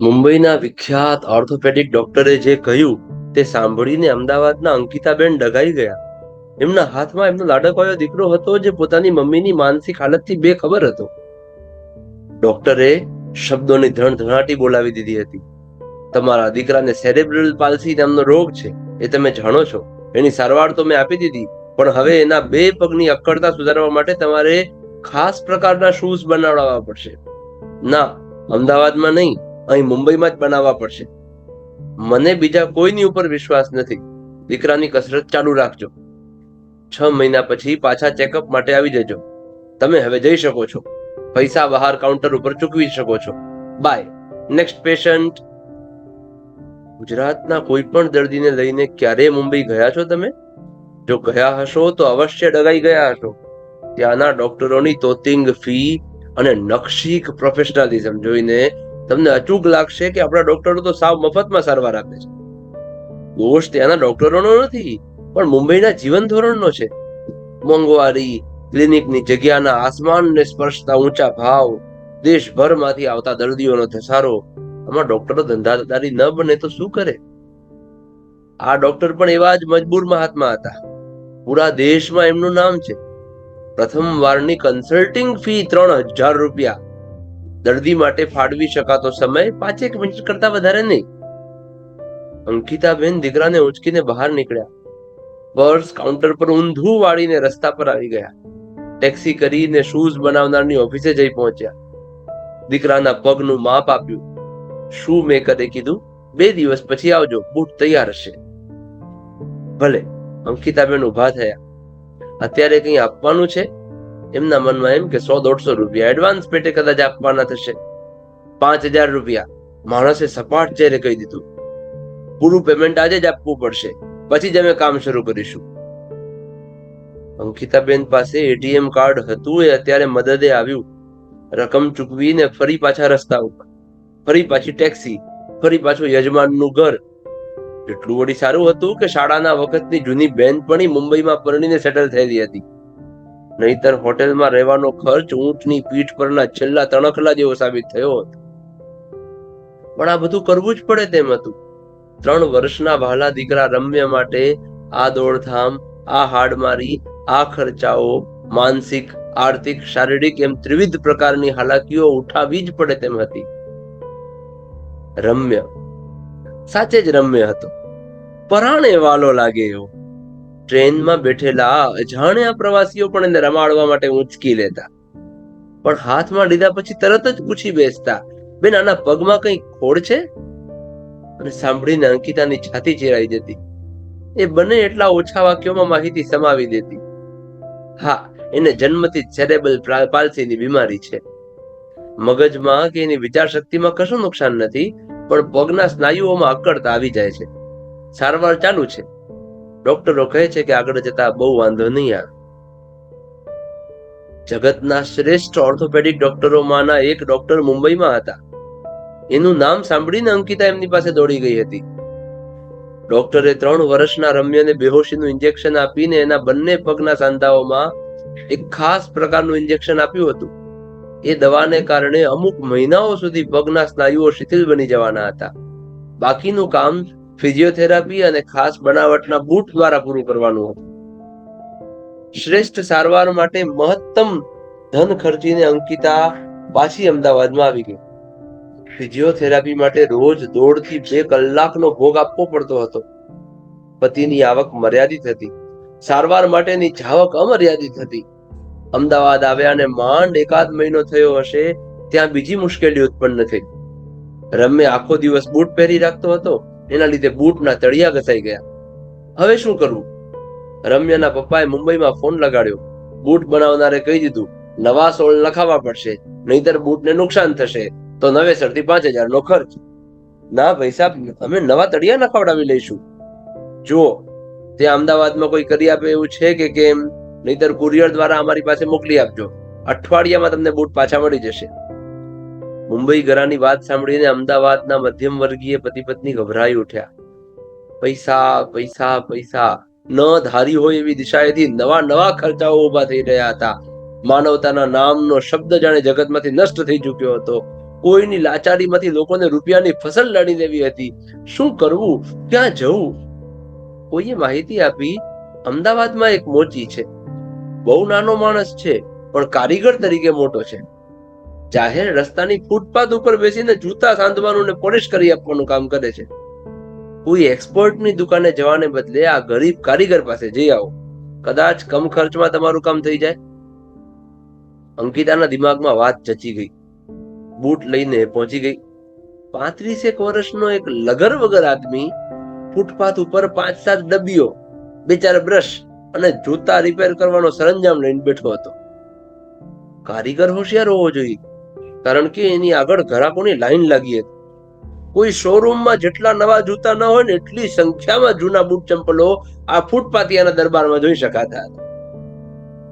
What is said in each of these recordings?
મુંબઈના વિખ્યાત ઓર્થોપેડિક ડોક્ટરે જે કહ્યું, તે સાંભળીને અમદાવાદના અંકિતાબેન ડગાઈ ગયા. એમના હાથમાં એમનો લાડકવાયો દીકરો હતો જે પોતાની મમ્મીની માનસિક હાલતથી બેખબર હતો. ડોક્ટરે શબ્દોની ધણધણાટી બોલાવી દીધી હતી. તમારા દીકરાને સેરેબ્રલ પાલ્સી નામનો રોગ છે, એ તમે જાણો છો. એની સારવાર તો મેં આપી દીધી, પણ હવે એના બે પગની અક્કડતા સુધારવા માટે તમારે ખાસ પ્રકારના શૂઝ બનાવડાવવા પડશે. ના, અમદાવાદમાં નહીં. અહીં મુંબઈમાં જ બનાવવા પડશે. મને બીજા કોઈની ઉપર વિશ્વાસ નથી. દીકરાની કસરત ચાલુ રાખજો. છ મહિના પછી પાછા ચેકઅપ માટે આવી જજો. તમે હવે જઈ શકો છો. પૈસા બહાર કાઉન્ટર ઉપર ચૂકવી શકો છો. બાય નેક્સ્ટ પેશન્ટ ગુજરાતના કોઈ પણ દર્દીને લઈને ક્યારે મુંબઈ ગયા છો તમે? જો ગયા હશો તો અવશ્ય ડગાઈ ગયા હશો. ત્યાંના ડોક્ટરોની તોતિંગ ફી અને નકશીક પ્રોફેશનલિઝમ જોઈને તમને અચૂક લાગશે કે આપણા ડોક્ટરો તો સાવ મફતમાં સારવાર આપે છે. દોષ ત્યાંના ડોક્ટરોનો નથી, પણ મુંબઈના જીવન ધોરણનો છે. મોંઘવારી, ક્લિનિકની જગ્યાના આસમાનને સ્પર્શતા ઊંચા ભાવ, દેશભરમાંથી આવતા દર્દીઓનો ધસારો, આમાં ડોક્ટરો ધંધાદારી ન બને તો શું કરે? આ ડોક્ટર પણ એવા જ મજબૂર મહાત્મા હતા. પૂરા દેશમાં એમનું નામ છે. પ્રથમ વારની કન્સલ્ટિંગ ફી ત્રણ હજાર રૂપિયા. દર્દી માટે ફાળવી શકાતો સમય પાંચેક મિનિટ કરતા વધારે નહીં. અંકિતાબેન દીકરાને ઉંચકીને બહાર નીકળ્યા. પર્સ કાઉન્ટર પર ઊંધું વાળીને રસ્તા પર આવી ગયા. ટેક્સી કરીને શૂઝ બનાવનારની ઓફિસે જઈ પહોંચ્યા. દીકરાના પગનું માપ આપ્યું. શું મેકરે કીધું? બે દિવસ પછી આવજો, બૂટ તૈયાર હશે. ભલે. અંકિતાબેન ઊભા થયા. અત્યારે કંઈ આપવાનું છે? એમના મનમાં એમ કે સો દોઢસો રૂપિયા એડવાન્સ પેટે કદાચ આપવાના થશે. પાંચ હજાર રૂપિયા. માણસે સપાટ ચહેરે કહી દીધું. પૂરું પેમેન્ટ આજે જ આપવું પડશે. પછી જ અમે કામ શરૂ કરીશું. અંકિતાબેન પાસે એટીએમ કાર્ડ હતું, એ અત્યારે મદદે આવ્યું. રકમ ચૂકવીને ફરી પાછા રસ્તા ઉપર. ફરી પાછી ટેક્સી ફરી પાછું યજમાનનું ઘર. એટલું વળી સારું હતું કે શાળાના વખતની જૂની બેનપણી મુંબઈમાં પરણીને સેટલ થયેલી હતી. નહીતર હોટેલમાં રહેવાનો ખર્ચ ઊંટની પીઠ પરના છેલ્લા તણખલા જેવો સાબિત થયો હતો. પણ આ બધું કરવું જ પડે તેમ હતું. ત્રણ વર્ષના વહાલા દીકરા રમ્ય માટે આ દોડધામ, આ હાડમારી, આ ખર્ચાઓ, માનસિક, આર્થિક, શારીરિક એમ ત્રિવિધ પ્રકારની હાલાકીઓ ઉઠાવી જ પડે તેમ હતી. રમ્ય. સાચે જ રમ્ય હતો. પરાણે વાલો લાગે એવો. ટ્રેનમાં બેઠેલા અજાણ્યા પ્રવાસીઓ પણ એને રમાડવા માટે ઊંચકી લેતા. પણ હાથમાં લીધા પછી તરત જ પૂછી બેસતા, બેન, આના પગમાં કઈ ખોડ છે? અને સાંભળીને અંકિતાની છાતી ચીરાઈ જતી. એ બંને એટલા ઓછા વાક્યોમાં માહિતી સમાવી દેતી. હા, એને જન્મથી સેરેબલ પાલ્સીની બીમારી છે. મગજમાં કે એની વિચાર શક્તિમાં કશું નુકસાન નથી, પણ પગના સ્નાયુઓમાં અકળતા આવી જાય છે. સારવાર ચાલુ છે. ડોક્ટરો કહે છે કે આગળ જતા બહુ વાંધો નહીં આવે. જગતના શ્રેષ્ઠ ઓર્થોપેડિક ડોક્ટરોમાંના એક ડોક્ટર મુંબઈમાં હતા. એનું નામ સાંભળીને અંકિતા એમની પાસે દોડી ગઈ હતી. ડોક્ટરે ત્રણ વર્ષના રમ્યને બેહોશીનું ઇન્જેક્શન આપીને એના બંને પગના સાંધાઓમાં એક ખાસ પ્રકારનું ઇન્જેક્શન આપ્યું હતું. એ દવાને કારણે અમુક મહિનાઓ સુધી પગના સ્નાયુઓ શિથિલ બની જવાના હતા. બાકીનું કામ ફિઝિયોથેરાપી અને ખાસ બનાવટના બૂટ દ્વારા પૂરું કરવાનું હતું. શ્રેષ્ઠ સારવાર માટે મહત્તમ ધન ખર્ચીને અંકિતા પાછી અમદાવાદમાં આવી ગઈ. ફિઝિયોથેરાપી માટે રોજ દોઢથી બે કલાકનો ભોગ આપવો પડતો હતો. પતિની આવક મર્યાદિત હતી. સારવાર માટેની જાવક અમર્યાદિત હતી. અમદાવાદ આવ્યા અને માંડ એકાદ મહિનો થયો હશે, ત્યાં બીજી મુશ્કેલી ઉત્પન્ન થઈ. રમ્ય આખો દિવસ બૂટ પહેરી રાખતો હતો. એના લીધે બૂટના તળિયા ઘસાઈ ગયા. હવે શું કરવું? રમ્યાના પપ્પાએ મુંબઈમાં ફોન લગાડ્યો. બૂટ બનાવનારે કહી દીધું, નવા સોળ લખાવવા પડશે, નહીતર બૂટને નુકસાન થશે, તો નવેસરથી પાંચ હજારનો ખર્ચ. ના ભાઈ સાહેબ અમે નવા તળિયા નખાવડાવી લઈશું. જુઓ, ત્યાં અમદાવાદમાં કોઈ કરી આપે એવું છે કે કેમ? નહીતર કુરિયર દ્વારા અમારી પાસે મોકલી આપજો. અઠવાડિયામાં તમને બૂટ પાછા મળી જશે. મુંબઈ ઘરાની વાત સાંભળીને અમદાવાદના મધ્યમ વર્ગીય પતિ પત્ની ગભરાઈ ઉઠ્યા. પૈસા પૈસા પૈસા. ન ધારી હોય એવી દિશાએથી નવા નવા ખર્ચાઓ ઊભા થઈ રહ્યા હતા. માનવતાના નામનો શબ્દ જાણે જગતમાંથી નષ્ટ થઈ ચૂક્યો હતો. કોઈની લાચારીમાંથી લોકોને રૂપિયાની ફસલ લડી દેવી હતી. શું કરવું? ક્યાં જવું? કોઈએ માહિતી આપી? અમદાવાદમાં એક મોચી છે. બહુ નાનો માણસ છે, પણ કારીગર તરીકે મોટો છે. જાહેર રસ્તાની ફૂટપાથ ઉપર બેસીને જૂતા સાંધવાનું ને પોલિશ કરી આપવાનું કામ કરે છે. કોઈ એક્સપર્ટની દુકાને જવાને બદલે આ ગરીબ કારીગર પાસે જઈ આવો. કદાચ કમ ખર્ચમાં તમારું કામ થઈ જાય. અંકિતાના દિમાગમાં વાત જચી ગઈ. બૂટ લઈને પહોંચી ગઈ. પાંત્રીસેક વર્ષનો એક લગર વગર આદમી ફૂટપાથ ઉપર પાંચ સાત ડબ્બીઓ, બે ચાર બ્રશ અને જૂતા રિપેર કરવાનો સરંજામ લઈને બેઠો હતો. કારીગર હોશિયાર હોવો જોઈએ. કારણ કે એની આગળ ગ્રાહકોની લાઈન લાગી હતી. કોઈ શોરૂમમાં જેટલા નવા જૂતા ન હોય ને એટલી સંખ્યામાં જૂના બૂટ ચંપલો આ ફૂટપાતિયાના દરબારમાં જોઈ શકાતા હતા.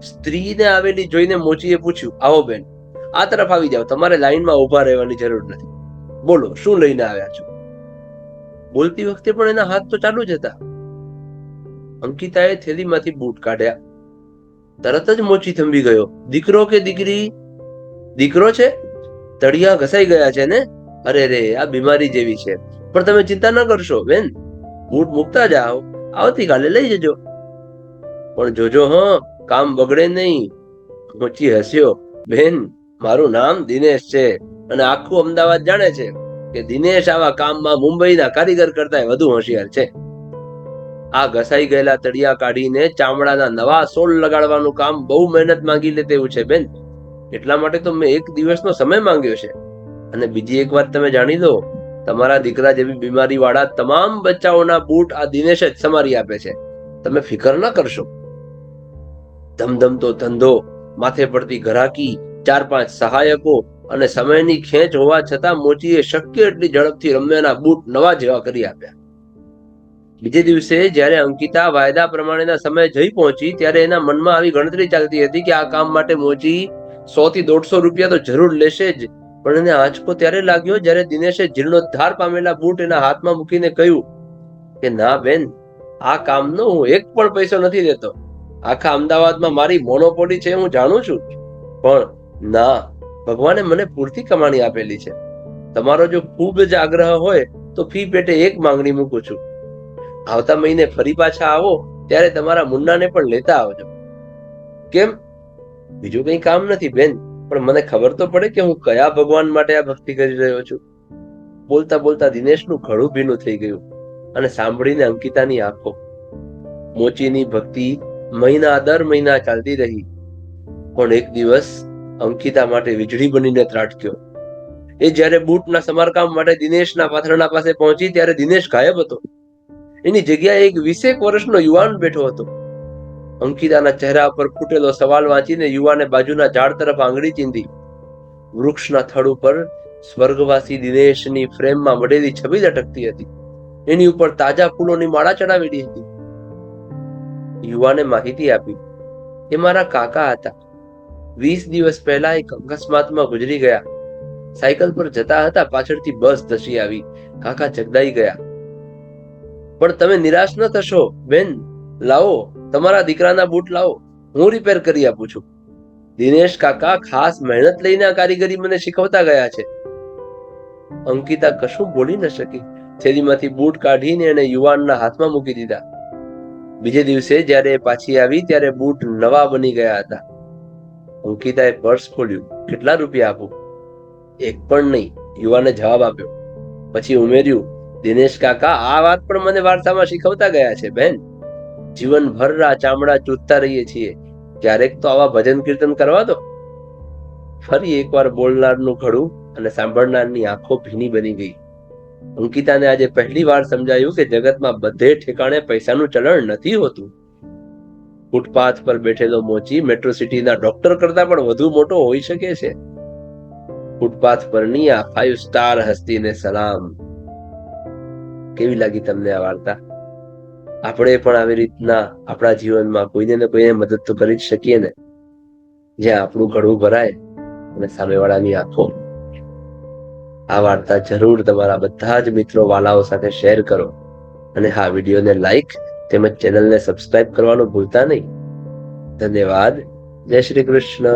સ્ત્રીને આવેલી જોઈને મોચીએ પૂછ્યું, આવો બેન, આ તરફ આવી જાઓ, તમારે લાઈનમાં ઊભા રહેવાની જરૂર નથી. બોલો, શું લઈને આવ્યા છો? બોલતી વખતે પણ એના હાથ તો ચાલુ જ હતા. અંકિતાએ થેલીમાંથી બૂટ કાઢ્યા. તરત જ મોચી થંભી ગયો. દીકરો કે દીકરી? દીકરો છે. તળિયા ઘસાઈ ગયા છે ને? અરે રે, આ બીમારી જેવી છે. પણ તમે ચિંતા ન કરશો, બેન. બૂટ મૂકતા જાઓ. આવતીકાલે લઈ જજો. પણ જોજો, હ, કામ બગડે નહીં. મોચી હસ્યો. બેન, મારું નામ દિનેશ છે અને આખું અમદાવાદ જાણે છે કે દિનેશ આવા કામમાં મુંબઈના કારીગર કરતા વધુ હોશિયાર છે. આ ઘસાઈ ગયેલા તળિયા કાઢીને ચામડાના નવા સોલ લગાડવાનું કામ બહુ મહેનત માંગી લે તેવું છે, બેન. એટલા માટે તો મેં એક દિવસનો સમય માંગ્યો છે. અને બીજી એક વાત તમે જાણી લો તમારા દીકરા જેવી બીમારી વાળા તમામ બચ્ચાઓના બૂટ આ દિનેશ જ સમારી આપે છે. તમે ફિકર ના કરશો. ધમધમતો ધંધો, માથે પડતી ઘરાકી, ચાર પાંચ સહાયકો અને સમયની ખેંચ હોવા છતાં મોચીએ શક્ય એટલી ઝડપથી રમ્યાના બૂટ નવા જેવા કરી આપ્યા. બીજે દિવસે જ્યારે અંકિતા વાયદા પ્રમાણેના સમય જઈ પહોંચી, ત્યારે એના મનમાં આવી ગણતરી ચાલતી હતી કે આ કામ માટે મોચી સો થી દોઢસો રૂપિયા તો જરૂર લેશે જ. પણ એને આંચકો ત્યારે લાગ્યો જ્યારે દિનેશે જીર્ણોદ્ધાર પામેલા બૂટ એના હાથમાં મૂકીને કહ્યું કે, ના બેન, આ કામનો હું એક પણ પૈસો નથી દેતો. આખા અમદાવાદમાં મારી મોનોપોલી છે, હું જાણું છું. પણ ના, ભગવાને મને પૂરતી કમાણી આપેલી છે. તમારો જો ખૂબ જ આગ્રહ હોય તો ફી પેટે એક માંગણી મૂકું છું. આવતા મહિને ફરી પાછા આવો, ત્યારે તમારા મુન્નાને પણ લેતા આવજો. કેમ? બીજું કઈ કામ નથી, બેન. પણ મને ખબર તો પડે કે હું કયા ભગવાન માટે આ ભક્તિ કરી રહ્યો છું. બોલતા બોલતા દિનેશનું ઘણું ભીનું થઈ ગયું અને સાંભળીને અંકિતાની આંખો. મોચીની ભક્તિ મહિના દર મહિના ચાલતી રહી. પણ એક દિવસ અંકિતા માટે વીજળી બનીને ત્રાટક્યો. એ જ્યારે બૂટના સમારકામ માટે દિનેશના પાથરણા પાસે પહોંચી ત્યારે દિનેશ ગાયબ હતો. એની જગ્યાએ એક વીસેક વર્ષનો યુવાન બેઠો હતો. અંકિતાના ચહેરા પર ફૂટેલો સવાલ વાંચીને યુવાને બાજુના ઝાડ તરફ આંગળી ચીંધી. વૃક્ષના થડ ઉપર સ્વર્ગવાસી દિનેશની ફ્રેમમાં મળેલી છબી લટકતી હતી. એની ઉપર તાજા ફૂલોની માળા ચડાવેલી હતી. યુવાને માહિતી આપી, એ મારા કાકા હતા. વીસ દિવસ પહેલા એક અકસ્માતમાં ગુજરી ગયા. સાયકલ પર જતા હતા, પાછળથી બસ ધસી આવી. કાકા જગદાઈ ગયા. પણ તમે નિરાશ ન થશો, બેન. લાવો, તમારા દીકરાના બૂટ લાવો, હું રિપેર કરી આપું છું. દિનેશ કાકા ખાસ મહેનત લઈને આ કારીગરી મને શીખવતા ગયા છે. અંકિતા કશું બોલી ન શકી. થેલીમાંથી બૂટ કાઢીને એને યુવાનના હાથમાં મૂકી દીધા. બીજે દિવસે જ્યારે પાછી આવી ત્યારે બૂટ નવા બની ગયા હતા. અંકિતાએ પર્સ ખોલ્યું. કેટલા રૂપિયા આપું? એક પણ નહીં, યુવાને જવાબ આપ્યો. પછી ઉમેર્યું, દિનેશ કાકા, આ વાત પણ મને વાર્તામાં શીખવતા ગયા છે, બેન. જીવનભર આ ચામડા ચૂતતા રહીએ છીએ. ક્યારેક તો આવા ભજન કીર્તન કરવા દો. ફરી એકવાર બોલનારનું ઘડું અને સાંભળનારની આંખો ભીની બની ગઈ. અંકિતાને આજે પહેલી વાર સમજાયું કે જગતમાં બધે ઠેકાણે પૈસાનું ચલણ નથી હોતું. ફૂટપાથ પર બેઠેલો મોચી મેટ્રો સિટીના ડોક્ટર કરતા પણ વધુ મોટો હોઈ શકે છે. ફૂટપાથ પરની આ ફાઈવ સ્ટાર હસ્તીને સલામ. કેવી લાગી તમને આ વાર્તા? આપણે પણ આવી રીતના આપણા જીવનમાં કોઈને ને કોઈને મદદ તો કરી જ શકીએ ને. જ્યાં આપણું ઘડવું ભરાય અને સામેવાળાની આંખો. આ વાર્તા જરૂર તમારા બધા જ મિત્રો વાલાઓ સાથે શેર કરો અને હા, વિડીયોને લાઈક તેમજ ચેનલને સબસ્ક્રાઇબ કરવાનું ભૂલતા નહીં. ધન્યવાદ. જય શ્રી કૃષ્ણ.